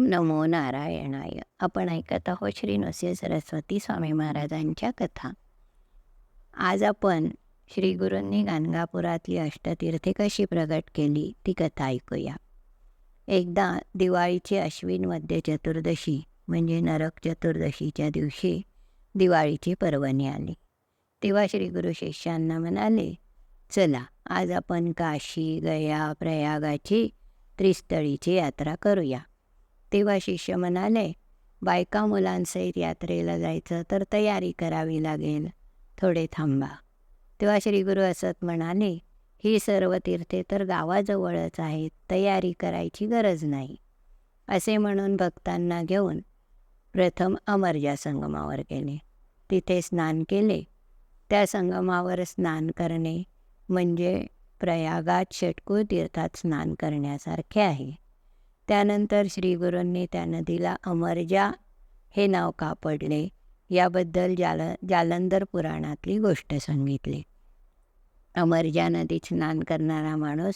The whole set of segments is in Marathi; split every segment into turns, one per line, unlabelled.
ओम नमो नारायणाय. आपण ऐकत आहोत श्री नृसिंह सरस्वती स्वामी महाराजांच्या कथा. आज आपण श्री गुरूंनी गाणगापुरातली अष्टतीर्थे कशी प्रगट केली ती कथा ऐकूया. एकदा दिवाळीची अश्विन मध्य चतुर्दशी म्हणजे नरक चतुर्दशीच्या दिवशी दिवाळीची पर्वणी आली. तेव्हा श्री गुरु शिष्यांना म्हणाले चला आज आपण काशी गया प्रयागाची त्रिस्थळीची यात्रा करूया. तेव्हा शिष्य म्हणाले बायका मुलांसहित यात्रेला जायचं तर तयारी करावी लागेल. थोडे थांबा. तेव्हा श्री गुरु असत म्हणाले ही सर्व तीर्थे तर गावाजवळच आहेत. तयारी करायची गरज नाही. असे म्हणून भक्तांना घेऊन प्रथम अमरजा संगमावर गेले. तिथे स्नान केले. त्या संगमावर स्नान करणे म्हणजे प्रयागात षटकुळ तीर्थात स्नान करण्यासारखे आहे. त्यानंतर श्रीगुरूंनी त्या नदीला अमरजा हे नाव का पडले? याबद्दल जाल जालंधर पुराणातली गोष्ट सांगितली. अमरजा नदीत स्नान करणारा माणूस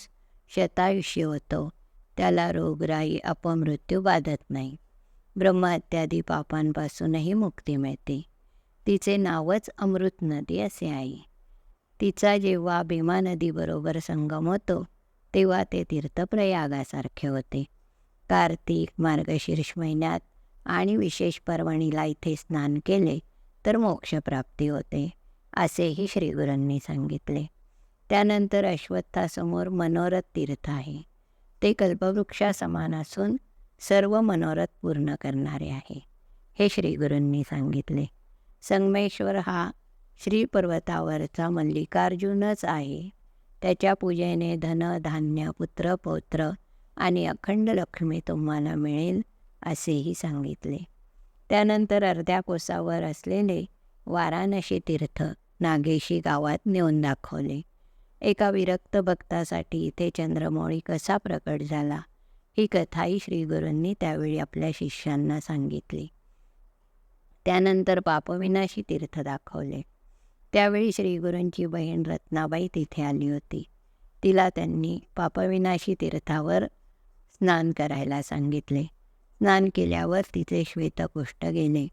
शतायुष्य होतो. त्याला रोगराई अपमृत्यू बाधत नाही. ब्रह्महत्यादी पापांपासूनही मुक्ती मिळते. तिचे नावच अमृत नदी असे आहे. तिचा जेव्हा भीमा नदीबरोबर संगम होतो तेव्हा ते तीर्थप्रयागासारखे होते. कार्तिक मार्गशीर्ष महिन्यात आणि विशेष पर्वणीला इथे स्नान केले तर मोक्षप्राप्ती होते असेही श्रीगुरूंनी सांगितले. त्यानंतर अश्वत्थासमोर मनोरथ तीर्थ आहे. ते कल्पवृक्षा समान असून सर्व मनोरथ पूर्ण करणारे आहे हे श्रीगुरूंनी सांगितले. संगमेश्वर हा श्रीपर्वतावरचा मल्लिकार्जुनच आहे. त्याच्या पूजेने धन धान्य पुत्र पौत्र आणि अखंड लक्ष्मी तुम्हाला मिळेल असेही सांगितले. त्यानंतर अर्ध्या कोसावर असलेले वाराणसी तीर्थ नागेशी गावात नेऊन दाखवले. एका विरक्त भक्तासाठी इथे चंद्रमौळी कसा प्रकट झाला ही कथाही श्रीगुरूंनी त्यावेळी आपल्या शिष्यांना सांगितली. त्यानंतर पापविनाशी तीर्थ दाखवले. त्यावेळी श्रीगुरूंची बहीण रत्नाबाई तिथे आली होती. तिला त्यांनी पापविनाशी तीर्थावर स्नान करायला सांगितले. स्नान केल्यावर तिचे श्वेतकुष्ठ गेले.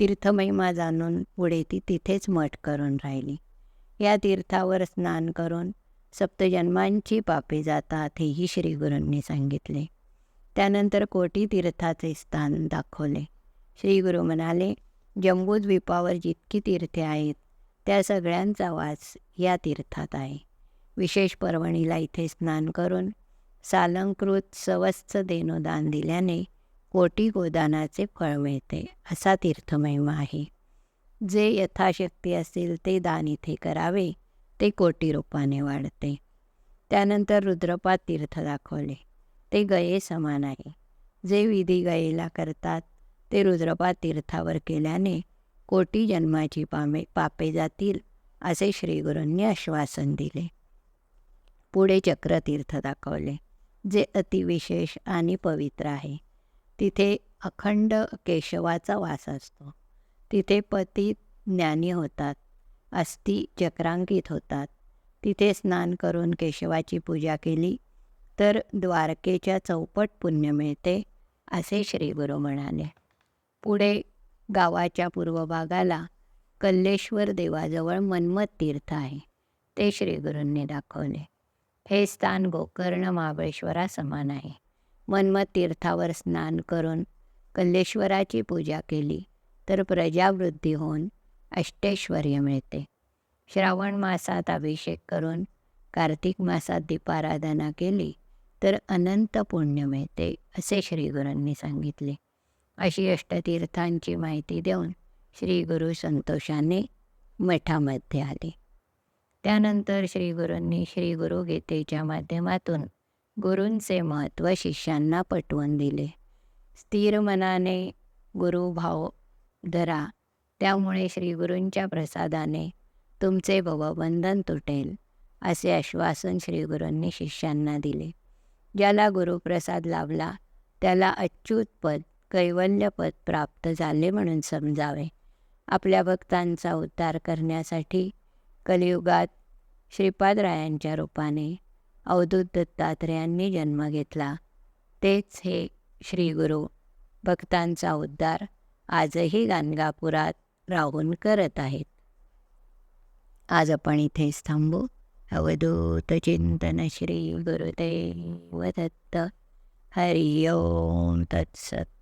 तीर्थमहिमा जाणून पुढे ती तिथेच मठ करून राहिली. या तीर्थावर स्नान करून सप्तजन्मांची पापे जातात हेही श्रीगुरूंनी सांगितले. त्यानंतर कोटी तीर्थाचे स्थान दाखवले. श्रीगुरू म्हणाले जम्बूद्वीपावर जितकी तीर्थे आहेत त्या सगळ्यांचा वास या तीर्थात आहे. विशेष पर्वणीला इथे स्नान करून सालंकृत सवस्थ देनोदान दिल्याने कोटी गोदानाचे फळ मिळते असा तीर्थमहिमा आहे. जे यथाशक्ती असेल ते दान इथे करावे ते कोटी रूपाने वाढते. त्यानंतर रुद्रपात तीर्थ दाखवले. ते गये समान आहे. जे विधी गयेला करतात ते रुद्रपात तीर्थावर केल्याने कोटी जन्माची पामे पापे जातील असे श्रीगुरूंनी आश्वासन दिले. पुढे चक्रतीर्थ दाखवले. जे अतिविशेष आणि पवित्र आहे. तिथे अखंड केशवाचा वास असतो. तिथे पती ज्ञानी होतात. अस्थि चक्रांकित होतात. तिथे स्नान करून केशवाची पूजा केली तर द्वारकेच्या चौपट पुण्य मिळते असे श्रीगुरू म्हणाले. पुढे गावाच्या पूर्व भागाला कल्लेश्वर देवाजवळ मन्मत तीर्थ आहे ते श्रीगुरूंनी दाखवले. हे स्थान गोकर्ण महाबळेश्वरा समान आहे. मन्मथ तीर्थावर स्नान करून कल्लेश्वराची पूजा केली तर प्रजावृद्धी होऊन अष्टेश्वर्य मिळते. श्रावण मासात अभिषेक करून कार्तिक मासात दीपाराधना केली तर अनंत पुण्य मिळते असे श्रीगुरूंनी सांगितले. अशी अष्टतीर्थांची माहिती देऊन श्री गुरु संतोषाने मठामध्ये आले. त्यानंतर श्री गुरूंनी श्री गुरुगीतेच्या माध्यमातून गुरूंचे महत्त्व शिष्यांना पटवून दिले. स्थिर मनाने गुरुभाव धरा त्यामुळे श्री गुरूंच्या प्रसादाने तुमचे भवबंधन तुटेल असे आश्वासन श्री गुरूंनी शिष्यांना दिले. ज्याला गुरुप्रसाद लाभला त्याला अच्युत पद कैवल्यपद प्राप्त झाले म्हणून समजावे. आपल्या भक्तांचा उद्धार करण्यासाठी कलियुगात श्रीपादरायांच्या रूपाने अवधूत दत्तात्रेयांनी जन्म घेतला. तेच हे श्रीगुरू भक्तांचा उद्धार आजही गाणगापुरात राहून करत आहेत. आज आपण इथेच थांबू. अवधूत चिंतन श्री गुरुदेव दत्त. हरिओम तत्सत.